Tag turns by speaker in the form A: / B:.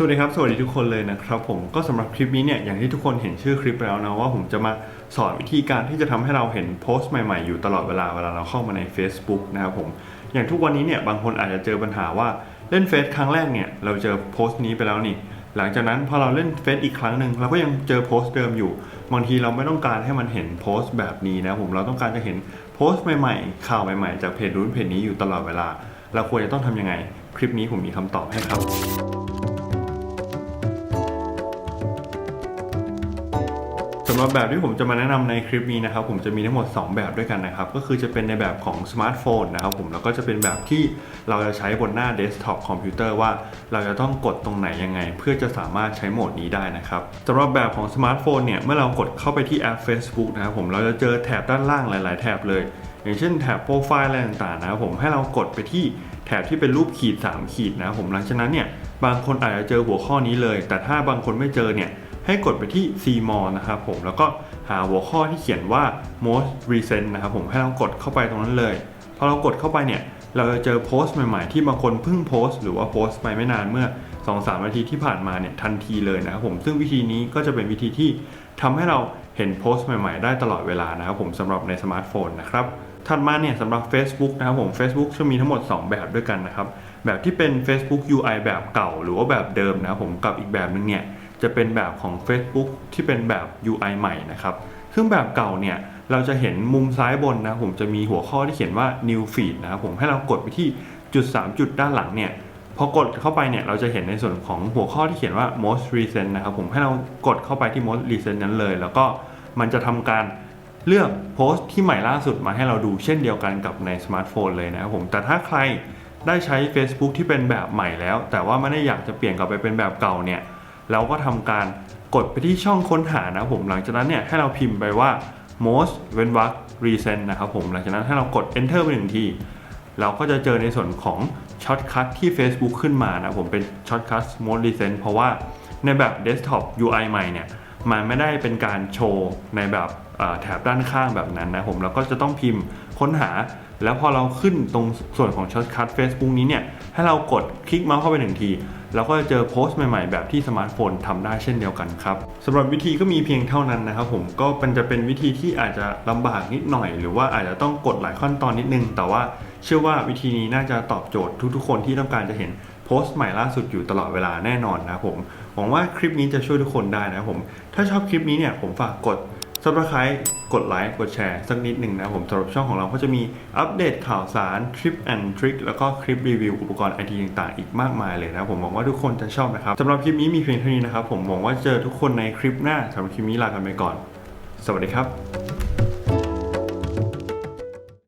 A: สวัสดีครับ สวัสดีทุกคนเลยนะครับผมก็สำหรับคลิปนี้เนี่ยอย่างที่ทุกคนเห็นชื่อคลิปแล้วนะว่าผมจะมาสอนวิธีการที่จะทำให้เราเห็นโพสต์ใหม่ๆ อยู่ตลอดเวลาเวลาเราเข้ามาใน Facebook นะครับผมอย่างทุกวันนี้เนี่ยบางคนอาจจะเจอปัญหาว่าเล่นเฟซครั้งแรกเนี่ยเราเจอโพสต์นี้ไปแล้วนี่ หลังจากนั้นพอเราเล่นเฟซอีกครั้งหนึ่งเราก็ยังเจอโพสต์เดิมอยู่บางทีเราไม่ต้องการให้มันเห็นโพสต์แบบนี้นะผมเราต้องการจะเห็นโพสต์ใหม่ๆข่าวใหม่ๆ จากเพจนู้นเพจนี้อยู่ตลอดเวลา เราควรจะต้องทำยังไง คลิปนี้ผมมีคำตอบให้ครับำหรับแบบที่ผมจะมาแนะนำในคลิปนี้นะครับผมจะมีทั้งหมด 2 แบบด้วยกันนะครับก็คือจะเป็นในแบบของสมาร์ทโฟนนะครับผมแล้วก็จะเป็นแบบที่เราจะใช้บนหน้าเดสก์ท็อปคอมพิวเตอร์ว่าเราจะต้องกดตรงไหนยังไง เพื่อจะสามารถใช้โหมดนี้ได้นะครับสำหรับแบบของสมาร์ทโฟนเนี่ยเมื่อเรากดเข้าไปที่แอป Facebook นะครับผมเราจะเจอแถบด้านล่างหลาย ๆ แถบเลย อย่างเช่นแถบโปรไฟล์อะไรต่างๆนะครับผมให้เรากดไปที่แถบที่เป็นรูปขีด 3 ขีดนะครับผมหลังจากนั้นเนี่ยบางคนอาจจะเจอหัวข้อนี้เลย แต่ถ้าบางคนไม่เจอเนี่ย ให้กดไปที่ See More นะครับผมแล้วก็หาหัวข้อที่เขียนว่า most recent นะครับผมให้เรากดเข้าไปตรงนั้นเลยพอเรากดเข้าไปเนี่ยเราจะเจอโพสต์ใหม่ๆ ที่บางคนเพิ่งโพสต์หรือว่าโพสต์ไปไม่นานเมื่อ 2-3 นาทีที่ผ่านมาเนี่ยทันทีเลยนะครับผมซึ่งวิธีนี้ก็จะเป็นวิธีที่ทำให้เราเห็นโพสต์ใหม่ๆ ได้ตลอดเวลานะครับผมสำหรับในสมาร์ทโฟนนะครับถัดมาเนี่ยสำหรับ Facebook นะครับผม Facebook จะมีทั้งหมด 2 แบบด้วยกันนะครับ แบบที่เป็น Facebook UI แบบเก่า หรือว่าแบบเดิมนะครับผมกับอีกแบบนึงเนี่ย จะเป็นแบบของ Facebook ที่เป็นแบบ UI ใหม่นะครับซึ่งแบบเก่าเนี่ยเราจะเห็นมุมซ้ายบนนะผมจะมีหัวข้อที่เขียนว่า New Feed นะครับผมให้เรากดไปที่จุด 3 จุดด้านหลังเนี่ยพอกดเข้าไปเนี่ยเราจะเห็นในส่วนของหัวข้อที่เขียนว่า most recent นะครับผมให้เรากดเข้าไปที่ most recent นั้นเลย แล้วก็มันจะทำการเลือกโพสต์ที่ใหม่ล่าสุดมาให้เราดูเช่นเดียวกันกับในสมาร์ทโฟนเลยนะครับผมแต่ถ้าใครได้ใช้ Facebook ที่เป็นแบบใหม่แล้ว แต่ว่าไม่ได้อยากจะเปลี่ยนกลับไปเป็นแบบเก่าเนี่ย แล้วก็ทำการกดไปที่ช่องค้นหานะผมหลังจากนั้นเนี่ยให้เราพิมพ์ไปว่า most เว้นวรรค recent นะครับผมหลังจากนั้นให้เรากด enter ไปหนึ่งทีเราก็จะเจอในส่วนของช็อตคัทที่ Facebook ขึ้นมานะผมเป็นช็อตคัท most recent เพราะว่าในแบบ desktop UI ใหม่เนี่ย มันไม่ได้เป็นการโชว์ในแบบแถบด้านข้างแบบนั้นนะผมเราก็จะต้องพิมพ์ค้นหา แล้วพอเราขึ้นตรงส่วนของช็อตคัท Facebook นี้เนี่ย ให้เรากดคลิกเมาส์เข้าไปหนึ่งที เราก็จะเจอโพสต์ใหม่ๆ แบบที่สมาร์ทโฟนทำได้เช่นเดียวกันครับสำหรับวิธีก็มีเพียงเท่านั้นนะครับผมก็มันจะเป็นวิธีที่อาจจะลำบากนิดหน่อย หรือว่าอาจจะต้องกดหลายขั้นตอนนิดนึง แต่ว่าเชื่อว่าวิธีนี้น่าจะตอบโจทย์ทุกๆ คนที่ต้องการจะเห็น โพสต์ใหม่ล่าสุดอยู่ตลอดเวลาแน่นอนนะผมหวังว่าคลิปนี้จะช่วยทุกคนได้นะผมถ้าชอบคลิปนี้เนี่ยผมฝากกด subscribe กดไลค์กดแชร์สักนิดหนึ่งนะผมสำหรับช่องของเราก็จะมีอัปเดตข่าวสาร ทริปแอนทริคแล้วก็คลิปรีวิวอุปกรณ์ไอทีต่างๆ อีกมากมายเลยนะผมหวังว่าทุกคนจะชอบนะครับสำหรับคลิปนี้มีเพียงเท่านี้นะครับผมหวังว่าเจอทุกคนในคลิปหน้าสำหรับคลิปนี้ลากันไปก่อน สวัสดีครับ